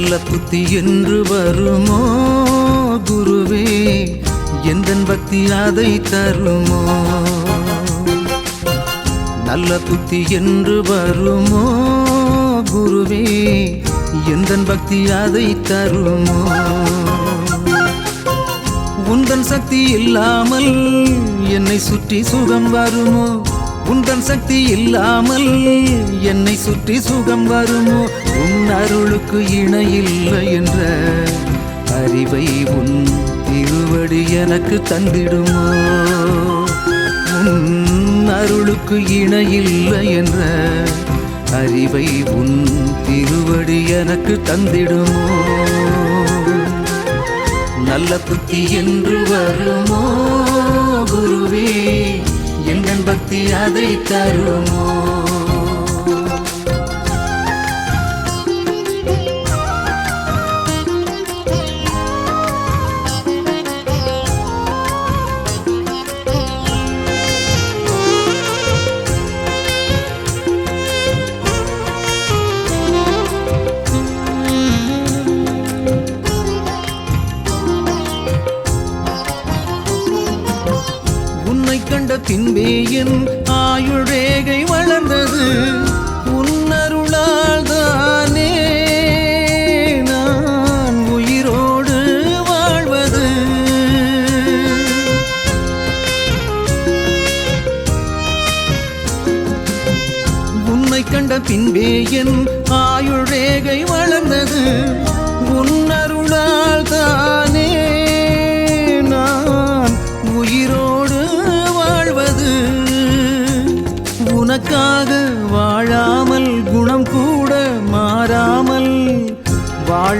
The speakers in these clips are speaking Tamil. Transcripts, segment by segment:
நல்ல புத்தி என்று வருமோ குருவே? எந்தன் பக்தி அதை தருமோ? நல்ல புத்தி என்று வருமோ குருவே? எந்தன் பக்தி அதை தருமோ? உந்தன் சக்தி இல்லாமல் என்னை சுற்றி சுகம் வருமோ? உந்தன் சக்தி இல்லாமல் என்னை சுற்றி சுகம் வருமோ? உன் அருளுக்கு இணையில்லை என்ற அறிவை உன் திருவடி எனக்கு தந்திடுமோ? உன் அருளுக்கு இணையில்லை என்ற அறிவை உன் திருவடி எனக்கு தந்திடுமோ? நல்ல புத்தி என்று வருமோ குருவே? எங்கள் பக்தி அதை தருமோ? தம்பியின் ஆயுழேகை வளர்ந்தது. உன்னருளால் தானே நான் உயிரோடு வாழ்வது. உன்னை கண்ட பின்பே என் ஆயுழேகை வளர்ந்தது. உன்னருளால் தானே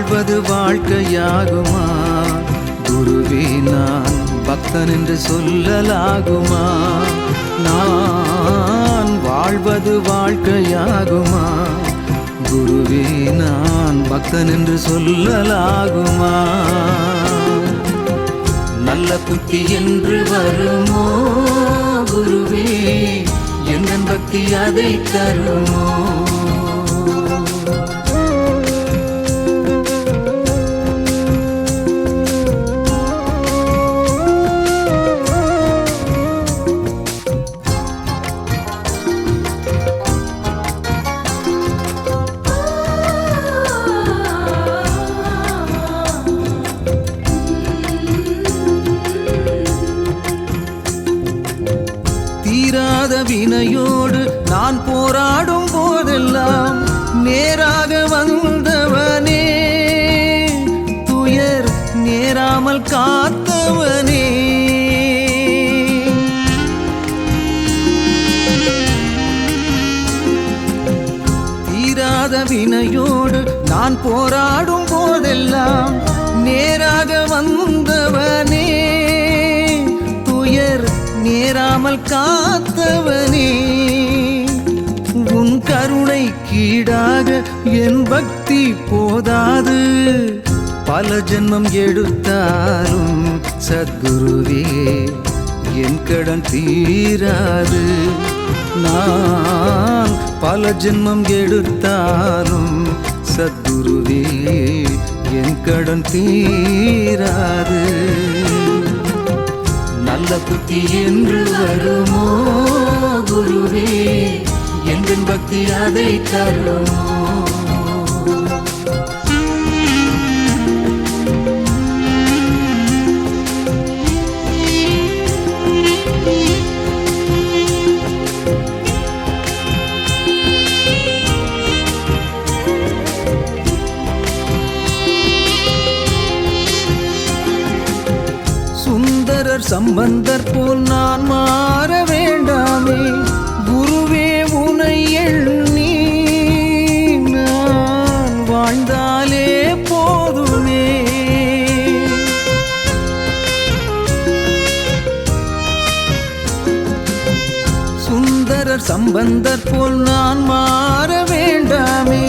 வாழ்வது வாழ்க்கையாகுமா? குருவே நான் பக்தன் என்று சொல்லலாகுமா? நான் வாழ்வது வாழ்க்கையாகுமா? குருவே நான் பக்தன் என்று சொல்லலாகுமா? நல்ல புத்தி என்று வருமோ? குருவே எந்த பக்தி அதை தருமோ? வினையோடு நான் போராடும் போதெல்லாம் நேராக வந்தவனே. துயர் நேராமல் காத்தவனே. தீராத வினையோடு நான் போராடும் போதெல்லாம் நேராக வந்தவனே. சேராமல் காத்தவனே உன் கருணை கீடாக என் பக்தி போதாது. பல ஜென்மம் எடுத்தாலும் சத்குருவே என் கடன் தீராது. நான் பல ஜென்மம் எடுத்தாலும் சத்குருவே என் கடன் தீராது. நல்ல புத்தி என்று வருமோ குருவே? எங்கள் பக்தி அதை தருமோ? சம்பந்தர் போல் நான் மாற வேண்டாமே குருவே உனை எண்ணி நான் வாழ்ந்தாலே போதுமே. சுந்தரர் சம்பந்தர் போல் நான் மாற வேண்டாமே